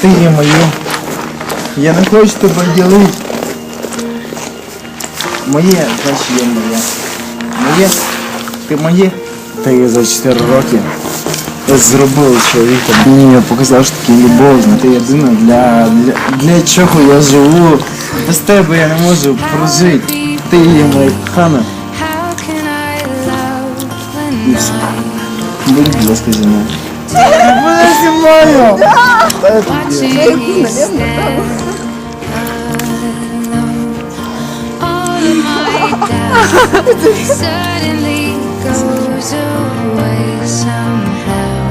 Ти є моє. Я не хочу тебе ділити. Моє, значить є моє. Моє. Ти моє. Ти за 4 роки зробив чоловіка. Мені показав, що таке любов, ти єдина для, для, для чого я живу. Без тебе я не можу прожити. Ти є моя кохана. І все. Будь, будь ласка, зі мною. Буде зі мною! suddenly goes away somehow.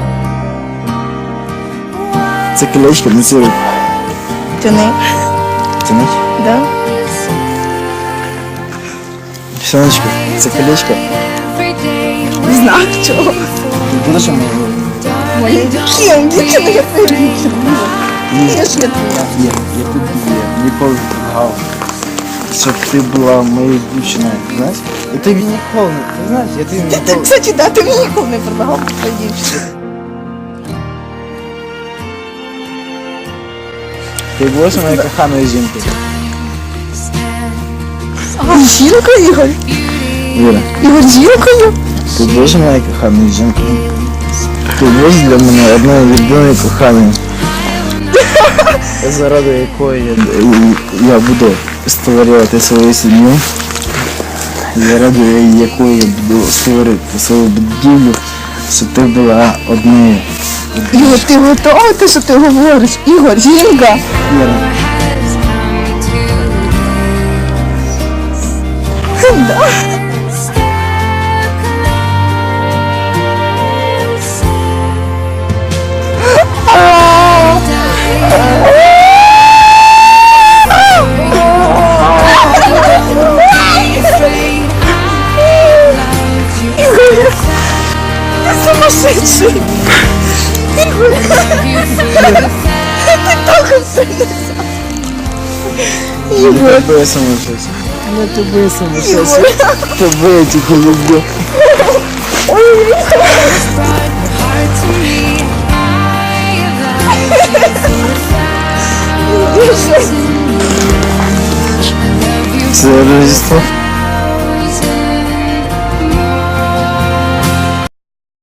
Це колечко на цю. Тяни. Тянуть. Да? Сонечко, це колечко. Чого. Будеш? Моя дівчина, дівчина, я дівчина. Я ж я. Є, я тобі. Ніколи не предлагав, щоб ти була моєю дівчиною, знаєш? Я тобі ніколи ти знаєш, я тобі Ти, ти, ніколи... кстати, да, ти мені ніколи не предлагав твоя дівчина. Ти будеш моєю коханою жінкою. А, жінка, Ігор? Віра, Ігор, жінкою? ти будеш моєю коханою жінкою. Ти будеш для мене одною єдиною коханою. Заради якої я, я буду створювати свою сім'ю. Заради якої я буду створити свою будівлю, щоб ти була одною. Ігор, ти готовий, те, що ти говориш? Ігор, жінка. Віра. Люблю. Ой, brought heart to me. I love you. Ігор. I love you. Це Рождество.